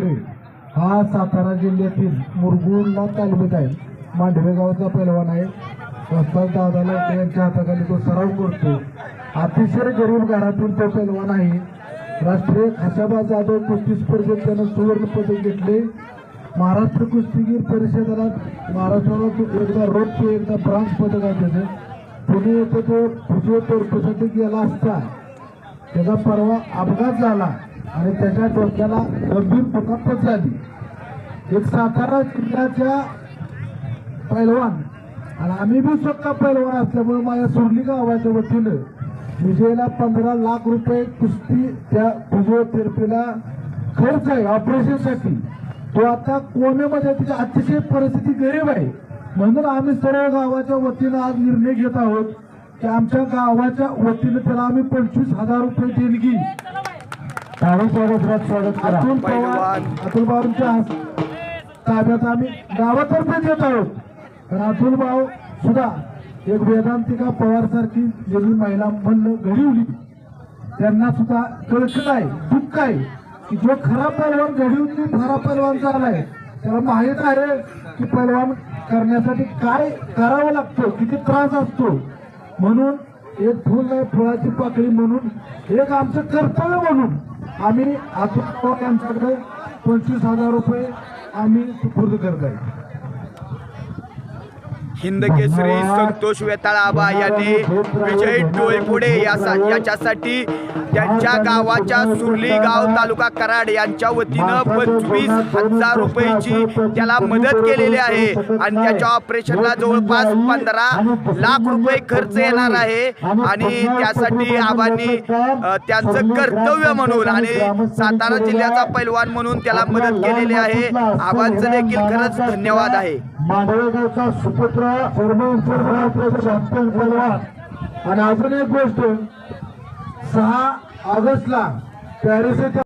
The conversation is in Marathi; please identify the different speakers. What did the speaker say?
Speaker 1: डोईपुडे हा सातारा जिल्ह्यातील मुरगुडला तालुक्यात आहे. मांडवे गावाचा पैलवान आहे. वस्ताद दादाला यांच्या हाताखाली तो सराव करतो अतिशय गरीब घरातून तो पैलवान आहे. राष्ट्रीय खाशाबा जाधव कुस्ती स्पर्धेत त्यानं सुवर्ण पदक घेतले. महाराष्ट्र कुस्तीगीर परिषदेला महाराष्ट्राला तो एकदा रौप्य एकदा ब्रांज पदक आहे. पुणे येथे तो फिजिओथेरपीसाठी गेला असता. त्याचा परवा अपघात झाला आणि त्याच्या डोक्याला गंभीर दुखापत झाली. एक सातारा जिल्ह्याच्या पैलवान आणि आम्ही बी स्वतः पैलवान असल्यामुळे माझ्या सुरली गावाच्या वतीनं विजयला पंधरा लाख रुपये कुस्ती त्या फिजिओथेरपीला खर्च आहे ऑपरेशनसाठी तो आता कोमेमध्ये तिची अतिशय परिस्थिती गरीब आहे. म्हणून आम्ही सर्व गावाच्या वतीनं आज निर्णय घेत आहोत की आमच्या गावाच्या वतीनं त्याला आम्ही पंचवीस हजार रुपये देणगी. टाळी स्वागत स्वागत करा. अतुल पवार. अतुल पवारांच्या ताब्यात आम्ही गावातर्फे देत आहोत. कारण अतुल भाऊ सुद्धा एक वेदांतिका पवार सारखी ज्यांनी महिला म्हणलं घडवली त्यांना सुद्धा कळकत आहे दुःख आहे की जो खरा पैलवान घडवून खरा पैलवान झालाय त्याला माहीत आहे की पैलवान करण्यासाठी काय करावं लागतं किती त्रास असतो. म्हणून एक फुल नाही फुलाची पाकळी म्हणून एक आमचं कर्तव्य म्हणून आम्ही अजून पवार यांच्याकडे पंचवीस हजार रुपये आम्ही सुपूर्द करत आहे.
Speaker 2: हिंदकेसरी संतोष वेताळाबा यांनी विजय डोईपुडे यासा याच्यासाठी त्यांच्या गावाच्या सुरली गाव तालुका कराड यांच्या वतीनं पंचवीस हजार रुपयाची त्याला मदत केलेली आहे. आणि त्याच्या ऑपरेशनला जवळपास पंधरा लाख रुपये खर्च येणार आहे. आणि त्यासाठी आबांनी त्यांचं कर्तव्य म्हणून आणि सातारा जिल्ह्याचा पैलवान म्हणून त्याला मदत केलेली आहे. आबांचं देखील खरंच धन्यवाद आहे.
Speaker 1: मांडवेगावचा सुपुत्र चॅम्पियन पलवान आणि अजून एक गोष्ट सहा ऑगस्टला पॅरिस येथे